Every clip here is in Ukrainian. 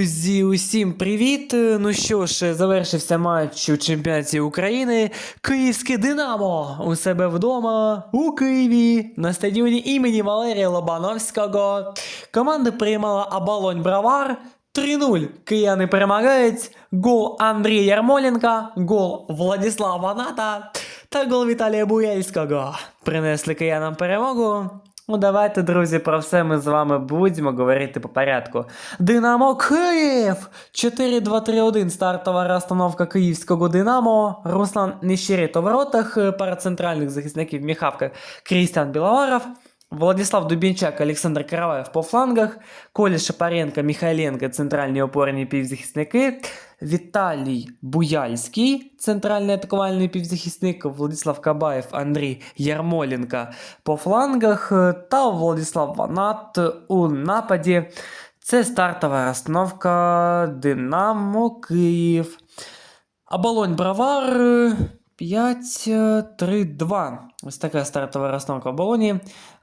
Друзі, усім привіт! Ну що ж, завершився матч у чемпіонаті України. Київське Динамо у себе вдома у Києві на стадіоні імені Валерія Лобановського. Команда приймала Абалонь Бравар. 3-0. Кияни перемагають. Гол Андрія Ярмоленка, гол Владислава Ната та гол Віталія Буяльського. Принесли киянам перемогу. Ну, давайте, друзі, про все ми з вами будемо говорити по порядку. Динамо Київ! 4-2-3-1 стартова розстановка київського Динамо. Руслан Нещерет у воротах, пара центральних захисників Міхавка Крістіан Біловаров. Владислав Дубінчак, Олександр Караваєв по флангах, Коля Шапаренко, Михайленко, центральні опорні півзахисники, Віталій Буяльський, центральний атакувальний півзахисник, Владислав Кабаєв, Андрій Ярмоленко по флангах е, та Владислав Ванат у нападі. Це стартова розстановка Динамо Київ. Оболонь Бравар е, 5-3-2. Ось така стартова розстановка в Болоні.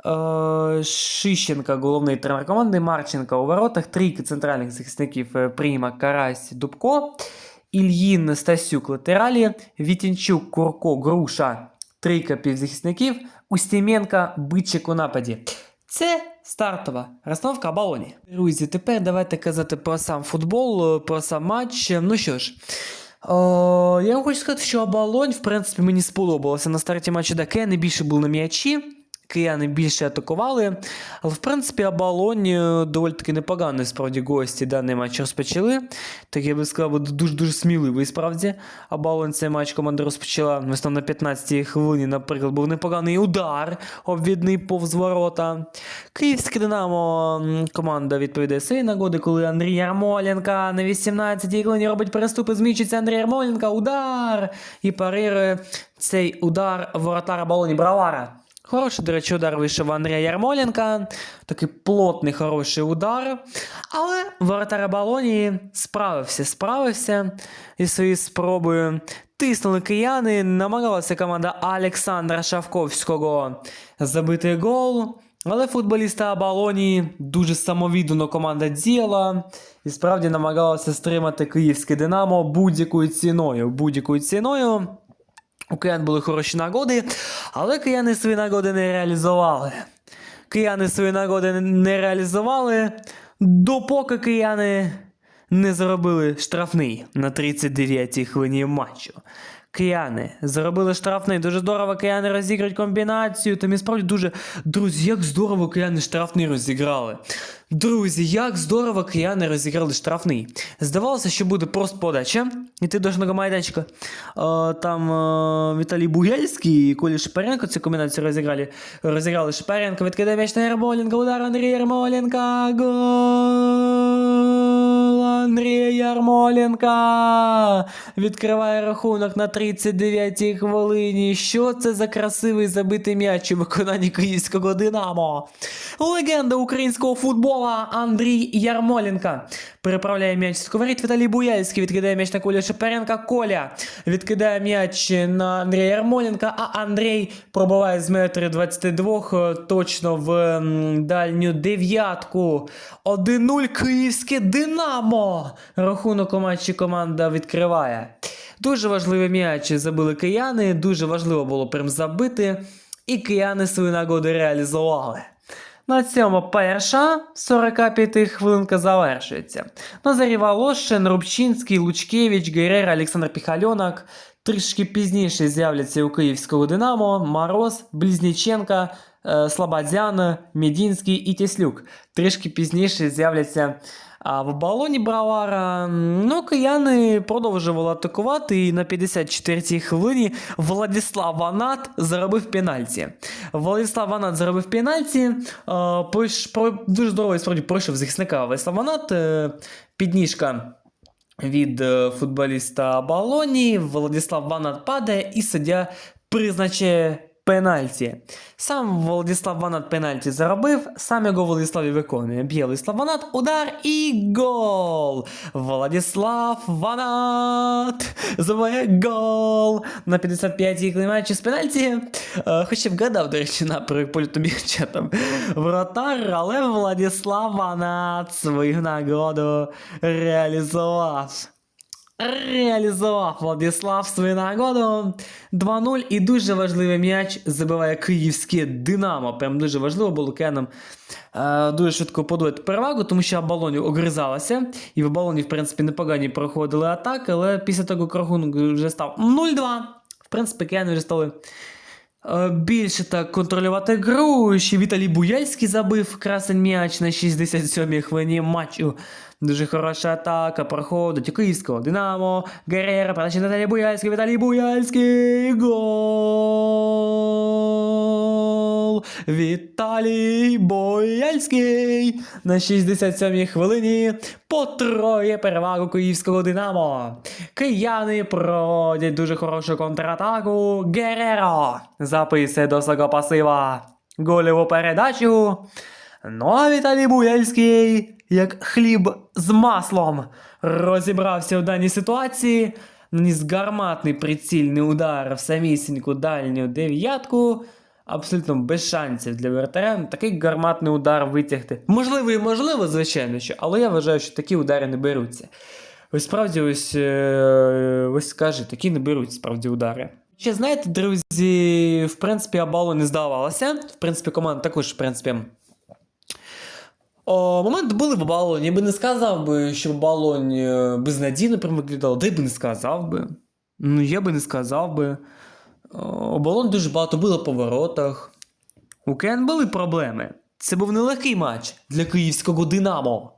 Е, Шищенка, головний тренер команди, Марченко у воротах, трійки центральних захисників е, Пріма, Карась, Дубко, Ільїн, Стасюк, латералі, Вітінчук, Курко, Груша, трійка півзахисників, Устіменка, Бичик у нападі. Це стартова розстановка Болоні. Друзі, тепер давайте казати про сам футбол, е, про сам матч. Ну що ж. О, я вам хочу сказати, що оболонь, в принципі, мені сподобалося. На старті матчі Даке, не більше був на м'ячі, кияни більше атакували. Але, в принципі, оболонь е, доволі таки непоганий справді гості даний матч розпочали. Так я би сказав, дуже-дуже сміливий справді. Оболонь цей матч команда розпочала. Там на 15-й хвилині, наприклад, був непоганий удар, обвідний повз ворота. Київське Динамо команда відповідає свої нагоди, коли Андрій Ярмоленко на 18-й хвилині робить переступи, змічиться Андрій Ярмоленко, удар! І парирує цей удар воротара Болоні Бравара. Хороший, до речі, удар вийшов Андрія Ярмоленка. Такий плотний, хороший удар. Але воротар Болоні справився, справився із своєю спробою. Тиснули кияни, намагалася команда Олександра Шавковського забити гол. Але футболісти Абалоні дуже самовіддано команда діяла і справді намагалася стримати київське Динамо будь-якою ціною. Будь-якою ціною. У киян були хороші нагоди, але кияни свої нагоди не реалізували. Кияни свої нагоди не реалізували, допоки кияни не заробили штрафний на 39-й хвилині матчу. Кияни заробили штрафний. Дуже здорово кияни розіграють комбінацію. Там і справді дуже. Друзі, як здорово кияни штрафний розіграли. Друзі, як здорово кияни розіграли штрафний. Здавалося, що буде просто подача. Іти до жного майданчика. Е, там е, Віталій Бугельський і Колі Шпаренко цю комбінацію розіграли. Розіграли Шпаренко, відкидає м'яч на Ярмоленка, удар Андрія Ярмоленка. Гол Андрія Ярмоленка. Відкриває рахунок на 39-й хвилині. Що це за красивий забитий м'яч у виконанні київського Динамо? Легенда українського футбола Андрій Ярмоленко. Переправляє м'яч з Віталій Буяльський. Відкидає м'яч на Коля Шепаренка. Коля відкидає м'яч на Андрія Ярмоленка, а Андрій пробиває з метри 22 е, точно в дальню дев'ятку. 1-0 київське Динамо. Рахунок у матчі команда відкриває. Дуже важливий м'яч забили кияни. Дуже важливо було прям забити. І кияни свої нагоди реалізували. На цьому перша 45 хвилинка завершується. Назарій Волошин, Рубчинський, Лучкевич, Герера, Олександр Піхальонок. Трішки пізніше з'являться у київського Динамо, Мороз, Близніченка, е, Слободян, Медінський і Тіслюк. Трішки пізніше з'являться а в балоні Бравара. Ну, кияни продовжували атакувати, і на 54-й хвилині Владислав Ванат заробив пенальті. Владислав Ванат заробив пенальті. Дуже здоровий справді пройшов захисника Владислав Ванат. е, Підніжка від е, футболіста Балоні. Владислав Ванат падає і суддя призначає пенальті. Сам Владислав Ванат пенальті заробив, сам його Владислав і виконує. Б'є Владислав Ванат, удар і гол! Владислав Ванат забиває гол на 55-й клеймачі з пенальті. Е, Хоч і вгадав, до речі, польоту м'яча там вратар, але Владислав Ванат свою нагоду реалізував. Реалізував Владислав свою нагоду 2-0 і дуже важливий м'яч забиває київське Динамо. Прям дуже важливо було кеном е, дуже швидко подвоїти перевагу, тому що оболонів огризалася. І в оболоні, в принципі, непогані проходили атаки, але після того рахунок вже став 0-2. В принципі, кияни вже стали е, більше так контролювати гру. Ще Віталій Буяльський забив красень м'яч на 67-й хвилині матчу. Дуже хороша атака проходить у київського Динамо. Герера, передача Віталій Буяльський, Віталій Буяльський. Гол! Віталій Бояльський на 67-й хвилині потроє перевагу київського Динамо. Кияни проводять дуже хорошу контратаку. Гереро записує до свого пасива гольову передачу. Ну а Віталій Буяльський, як хліб з маслом, розібрався в даній ситуації, наніс гарматний прицільний удар в самісіньку дальню дев'ятку. Абсолютно без шансів для вратаря. Такий гарматний удар витягти. Можливо, і можливо, звичайно, що, але я вважаю, що такі удари не беруться. Ось справді, ось, е, ось скаже, такі не беруть справді удари. Ще знаєте, друзі, в принципі, Абало не здавалося. В принципі, команда також, в принципі. О, моменти були в оболоні. Я би не сказав би, що оболонь е, безнадійно прям виглядало, де би не сказав би. Ну, я би не сказав би. О, Оболонь дуже багато було по воротах. У КН були проблеми. Це був нелегкий матч для київського Динамо.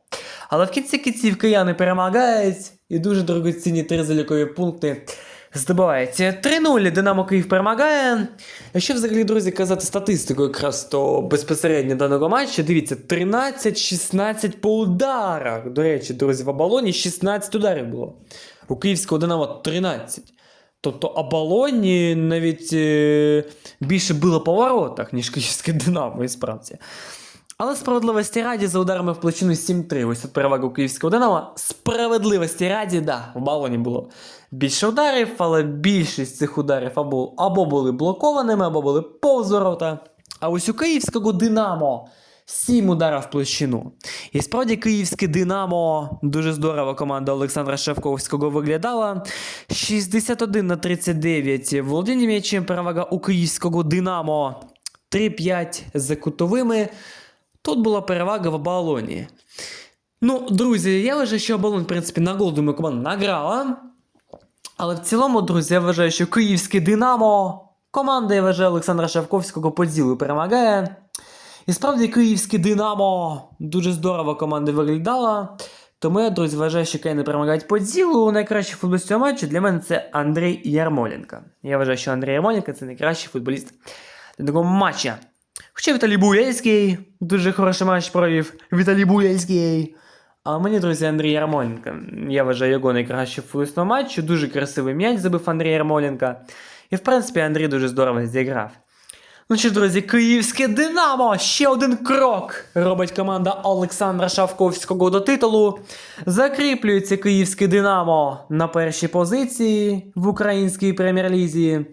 Але в кінці кінців кияни перемагають і дуже дорогоцінні три залікові пункти здобувається 3-0. Динамо Київ перемагає. Якщо взагалі, друзі, казати статистику якраз то безпосередньо даного матчу, дивіться, 13-16 по ударах. До речі, друзі, в оболоні 16 ударів було. У київського Динамо 13. Тобто оболоні навіть е, більше було по воротах, ніж київське Динамо, і справді. Але справедливості раді за ударами в площину 7-3. Ось тут перевага у київського Динамо. Справедливості раді, да, в балоні було більше ударів, але більшість цих ударів або, або були блокованими, або були повз ворота. А ось у київського Динамо 7 ударів в площину. І справді київське Динамо дуже здорово команда Олександра Шевковського виглядала. 61 на 39 володіння м'ячем перевага у київського Динамо. 3-5 за кутовими. Тут була перевага в оболоні. Ну, друзі, я вважаю, що оболонь, в принципі, на гол, думаю, команда награла. Але в цілому, друзі, я вважаю, що київське Динамо, команда, я вважаю, Олександра Шевковського по ділу перемагає. І справді київське Динамо дуже здорово команда виглядала. Тому я, друзі, вважаю, що Кияни перемагають по ділу. Найкращий футболіст цього матчу для мене це Андрій Ярмоленко. Я вважаю, що Андрій Ярмоленко це найкращий футболіст для такого матча. Хоча Віталій Буяльський дуже хороший матч провів. Віталій Буяльський. А мені, друзі, Андрій Ярмоленко. Я вважаю його найкращим футболістом матчу. Дуже красивий м'яч забив Андрій Ярмоленко. І, в принципі, Андрій дуже здорово зіграв. Ну що, друзі, київське Динамо! Ще один крок робить команда Олександра Шавковського до титулу. Закріплюється київське Динамо на першій позиції в українській прем'єр-лізі.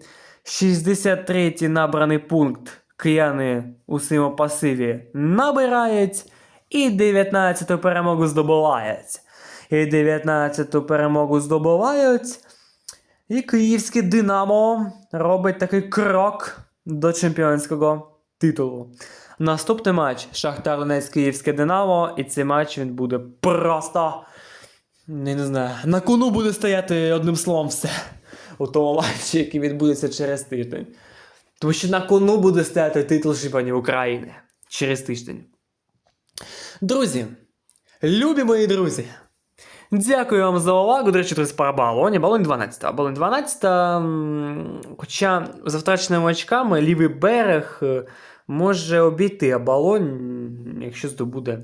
63-й набраний пункт кияни у своєму пасиві набирають. І 19-ту перемогу здобувають. І 19-ту перемогу здобувають. І київське Динамо робить такий крок до чемпіонського титулу. Наступний матч Шахтар Донець Київське Динамо, і цей матч він буде просто. Я не знаю, на кону буде стояти одним словом все у тому матчі, який відбудеться через тиждень. Тому що на кону буде стояти титул чемпіонів України через тиждень. Друзі, любі мої друзі, дякую вам за увагу. До речі, друзі, по балоні. Балонь 12. А балонь 12. м, Хоча за втраченими очками лівий берег е, може обійти Абалонь, якщо здобуде.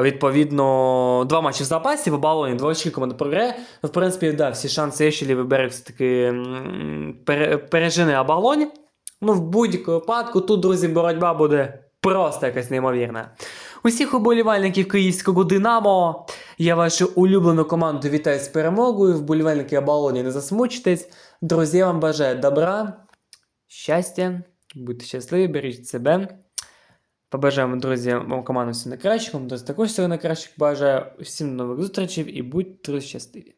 Відповідно, два матчі в запасі в обалоні, два очки команда програє. Ну, В принципі, да, всі шанси є, що лівий берег все-таки пережене Абалонь. Ну, в будь-якому випадку, тут, друзі, боротьба буде просто якась неймовірна. Усіх уболівальників київського Динамо. Я вашу улюблену команду вітаю з перемогою. Вболівальники Абалоні, не засмучтесь. Друзі, я вам бажаю добра, щастя, будьте щасливі, бережіть себе. Побажаємо, друзі, вам команду всього найкращого, вам також всього найкращого. Бажаю всім нових зустрічей і будьте щасливі.